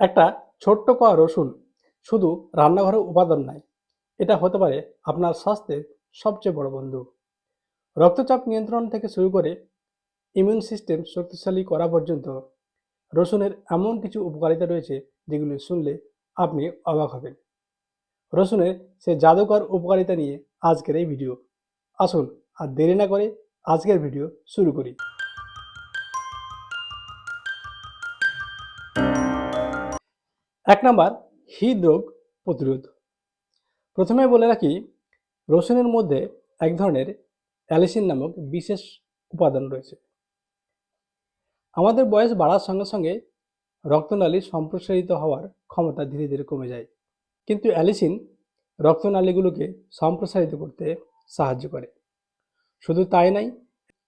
একটা ছোট্ট কোয়া রসুন শুধু রান্নাঘরের উপাদান নয় এটা হতে পারে আপনার স্বাস্থ্যের সবচেয়ে বড় বন্ধু। রক্তচাপ নিয়ন্ত্রণ থেকে শুরু করে ইমিউন সিস্টেম শক্তিশালী করা পর্যন্ত রসুনের এমন কিছু উপকারিতা রয়েছে যেগুলি শুনলে আপনি অবাক হবেন। রসুনের সে জাদুকর উপকারিতা নিয়ে আজকের এই ভিডিও। আসুন আর দেরি না করে আজকের ভিডিও শুরু করি। এক নাম্বার হৃদরোগ প্রতিরোধ। প্রথমে বলে রাখি, রসুনের মধ্যে এক ধরনের অ্যালিসিন নামক বিশেষ উপাদান রয়েছে। আমাদের বয়স বাড়ার সঙ্গে সঙ্গে রক্তনালী সম্প্রসারিত হওয়ার ক্ষমতা ধীরে ধীরে কমে যায়। কিন্তু অ্যালিসিন রক্তনালীগুলোকে সম্প্রসারিত করতে সাহায্য করে। শুধু তাই নাই,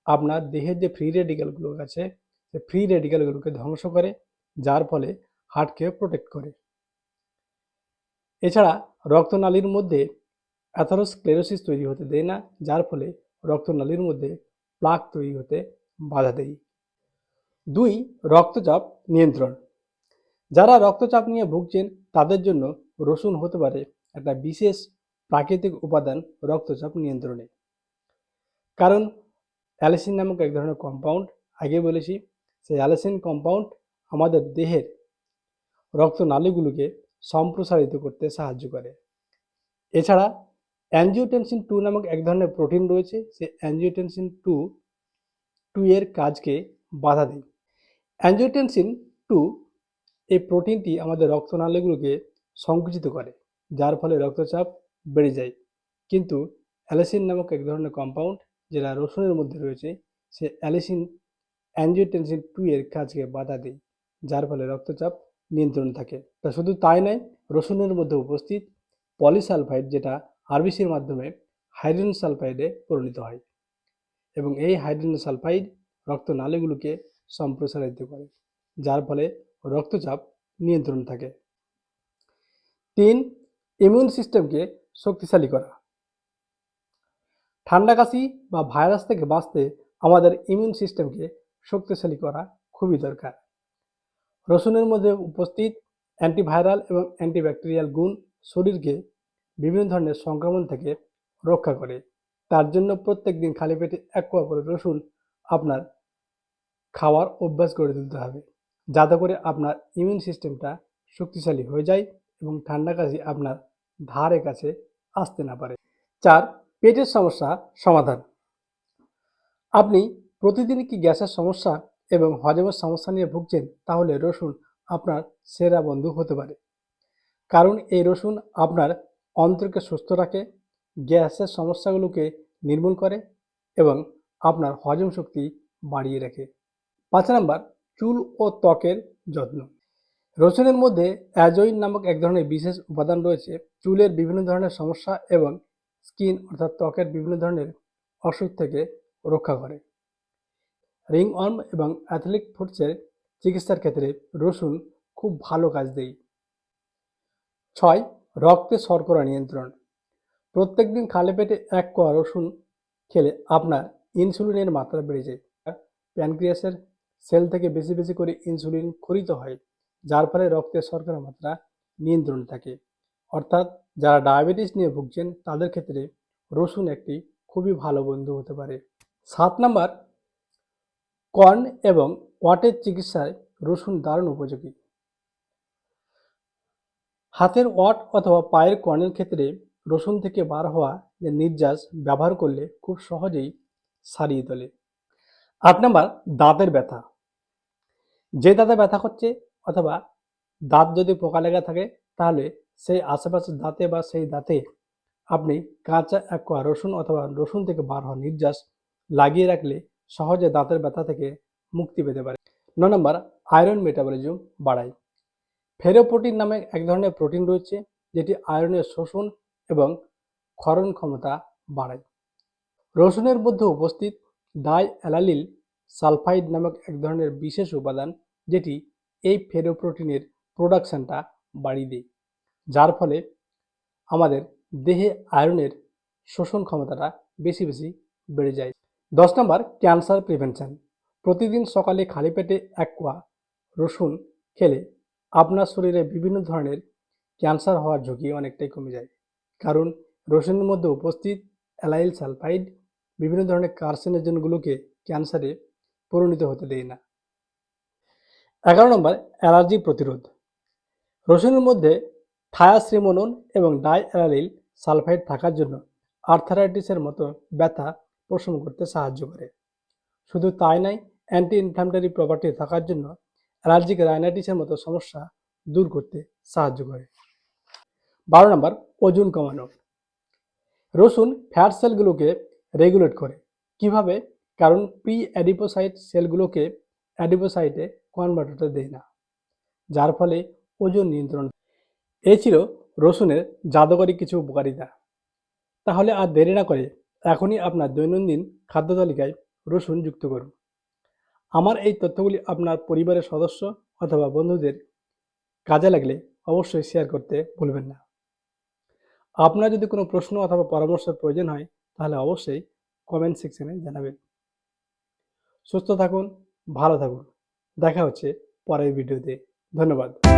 আপনার দেহের যে ফ্রি রেডিক্যালগুলো আছে সে ফ্রি রেডিক্যালগুলোকে ধ্বংস করে, যার ফলে হার্টকে প্রোটেক্ট করে। এছাড়া রক্তনালীর মধ্যে অ্যাথারোস্ক্লেরোসিস তৈরি হতে দেয় না, যার ফলে রক্তনালীর মধ্যে প্লাক তৈরি হতে বাধা দেয়। দুই, রক্তচাপ নিয়ন্ত্রণ। যারা রক্তচাপ নিয়ে ভুগছেন, তাদের জন্য রসুন হতে পারে একটা বিশেষ প্রাকৃতিক উপাদান রক্তচাপ নিয়ন্ত্রণে। কারণ অ্যালিসিন নামক এক ধরনের কম্পাউন্ড আগে বলেছি, সেই অ্যালিসিন কম্পাউন্ড আমাদের দেহের রক্তনালীগুলোকে সম্প্রসারিত করতে সাহায্য করে। এছাড়া অ্যাঞ্জিওটেনসিন টু নামক এক ধরনের প্রোটিন রয়েছে, সে অ্যাঞ্জিওটেনসিন টু টু এর কাজকে বাধা দেয়। অ্যাঞ্জিওটেনসিন টু এই প্রোটিনটি আমাদের রক্তনালীগুলোকে সংকুচিত করে, যার ফলে রক্তচাপ বেড়ে যায়। কিন্তু অ্যালিসিন নামক এক ধরনের কম্পাউন্ড যেটা রসুনের মধ্যে রয়েছে, সে অ্যালিসিন অ্যাঞ্জিওটেনসিন টু এর কাজকে বাধা দেয়, যার ফলে রক্তচাপ নিয়ন্ত্রণ থাকে। তা শুধু তাই নয়, রসুনের মধ্যে উপস্থিত পলিসালফাইড যেটা আরবিসির মাধ্যমে হাইড্রোজেন সালফাইডে পরিণত হয় এবং এই হাইড্রোজেন সালফাইড রক্তনালীগুলোকে সম্প্রসারিত করে, যার ফলে রক্তচাপ নিয়ন্ত্রণ থাকে। তিন, ইমিউন সিস্টেমকে শক্তিশালী করা। ঠান্ডা কাশি বা ভাইরাস থেকে বাঁচতে আমাদের ইমিউন সিস্টেমকে শক্তিশালী করা খুবই দরকার। রসুনের মধ্যে উপস্থিত অ্যান্টিভাইরাল এবং অ্যান্টিব্যাকটেরিয়াল গুণ শরীরকে বিভিন্ন ধরনের সংক্রমণ থেকে রক্ষা করে। তার জন্য প্রত্যেক দিন খালি পেটে এক কোয়া করে রসুন আপনার খাওয়ার অভ্যাস গড়ে তুলতে হবে, যাতে করে আপনার ইমিউন সিস্টেমটা শক্তিশালী হয়ে যায় এবং ঠান্ডা কাশি আপনার ধারে কাছে আসতে না পারে। চার, পেটের সমস্যা সমাধান। আপনি প্রতিদিন কি গ্যাসের সমস্যা এবং হজমের সমস্যা নিয়ে ভুগছেন, তাহলে রসুন আপনার সেরা বন্ধু হতে পারে। কারণ এই রসুন আপনার অন্তরকে সুস্থ রাখে, গ্যাসের সমস্যাগুলোকে নির্মূল করে এবং আপনার হজম শক্তি বাড়িয়ে রাখে। পাঁচ নাম্বার, চুল ও ত্বকের যত্ন। রসুনের মধ্যে অ্যাজোইন নামক এক ধরনের বিশেষ উপাদান রয়েছে। চুলের বিভিন্ন ধরনের সমস্যা এবং স্কিন অর্থাৎ ত্বকের বিভিন্ন ধরনের অসুখ থেকে রক্ষা করে। রিং ওয়ার্ম এবং অ্যাথলিক ফুডসের চিকিৎসার ক্ষেত্রে রসুন খুব ভালো কাজ দেয়। ছয়, রক্তে শর্করা নিয়ন্ত্রণ। প্রত্যেকদিন খালে পেটে এক কোয়া রসুন খেলে আপনার ইনসুলিনের মাত্রা বেড়ে যায়। প্যানক্রিয়াসের সেল থেকে বেশি বেশি করে ইনসুলিন খরিত হয়, যার ফলে রক্তের শর্করা মাত্রা নিয়ন্ত্রণ থাকে। অর্থাৎ যারা ডায়াবেটিস নিয়ে ভুগছেন, তাদের ক্ষেত্রে রসুন একটি খুবই ভালো বন্ধু হতে পারে। সাত নাম্বার কর্ন এবং ওয়াটের চিকিৎসায় রসুন দারুণ উপযোগী। হাতের ওয়াট অথবা পায়ের কর্নের ক্ষেত্রে রসুন থেকে বার হওয়া যে নির্যাস ব্যবহার করলে খুব সহজেই সারিয়ে তোলে। আট নাম্বার, দাঁতের ব্যথা। যে দাঁতে ব্যথা করছে অথবা দাঁত যদি পোকা লেগে থাকে, তাহলে সেই আশেপাশের দাঁতে বা সেই দাঁতে আপনি কাঁচা এক রসুন অথবা রসুন থেকে বার হওয়া নির্যাস লাগিয়ে রাখলে সহজে দাঁতের ব্যথা থেকে মুক্তি পেতে পারে। ন নম্বর, আয়রন মেটাবলিজম বাড়ায়। ফেরোপ্রোটিন নামে এক ধরনের প্রোটিন রয়েছে, যেটি আয়রনের শোষণ এবং ক্ষরণ ক্ষমতা বাড়ায়। রসুনের মধ্যে উপস্থিত ডাই অ্যালালিল সালফাইড নামক এক ধরনের বিশেষ উপাদান, যেটি এই ফেরোপ্রোটিনের প্রোডাকশনটা বাড়িয়ে দেয়, যার ফলে আমাদের দেহে আয়রনের শোষণ ক্ষমতাটা বেশি বেশি বেড়ে যায়। দশ নম্বর, ক্যান্সার প্রিভেনশন। প্রতিদিন সকালে খালি পেটে এক কোয়া রসুন খেলে আপনার শরীরে বিভিন্ন ধরনের ক্যান্সার হওয়ার ঝুঁকি অনেকটাই কমে যায়। কারণ রসুনের মধ্যে উপস্থিত অ্যালাইল সালফাইড বিভিন্ন ধরনের কার্সিনোজেনগুলোকে ক্যান্সারে পরিণত হতে দেয় না। এগারো নম্বর, অ্যালার্জি প্রতিরোধ। রসুনের মধ্যে থায়াশ্রিমোনন এবং ডাই অ্যালাইল সালফাইড থাকার জন্য আর্থারাইটিসের মতো ব্যথা প্রশম করতে সাহায্য করে। শুধু তাই নয় অ্যান্টি ইনফ্ল্যামেটরি প্রপার্টি থাকার জন্য অ্যালার্জিক রাইনাইটিসের মতো সমস্যা দূর করতে সাহায্য করে। বারো নম্বর, ওজন কমানো। রসুন ফ্যাট সেলগুলোকে রেগুলেট করে। কীভাবে? কারণ প্রি অ্যাডিপোসাইট সেলগুলোকে অ্যাডিপোসাইটে কনভার্ট হতে দেয় না। যার ফলে ওজন নিয়ন্ত্রণ এই ছিল রসুনের জাদুকরী কিছু উপকারিতা। তাহলে আর দেরি না করে এখনই আপনার দৈনন্দিন খাদ্য তালিকায় রসুন যুক্ত করুন। আমার এই তথ্যগুলি আপনার পরিবারের সদস্য অথবা বন্ধুদের কাজে লাগলে অবশ্যই শেয়ার করতে ভুলবেন না। আপনার যদি কোনো প্রশ্ন অথবা পরামর্শের প্রয়োজন হয়, তাহলে অবশ্যই কমেন্ট সেকশনে জানাবেন। সুস্থ থাকুন, ভালো থাকুন। দেখা হচ্ছে পরের ভিডিওতে ধন্যবাদ।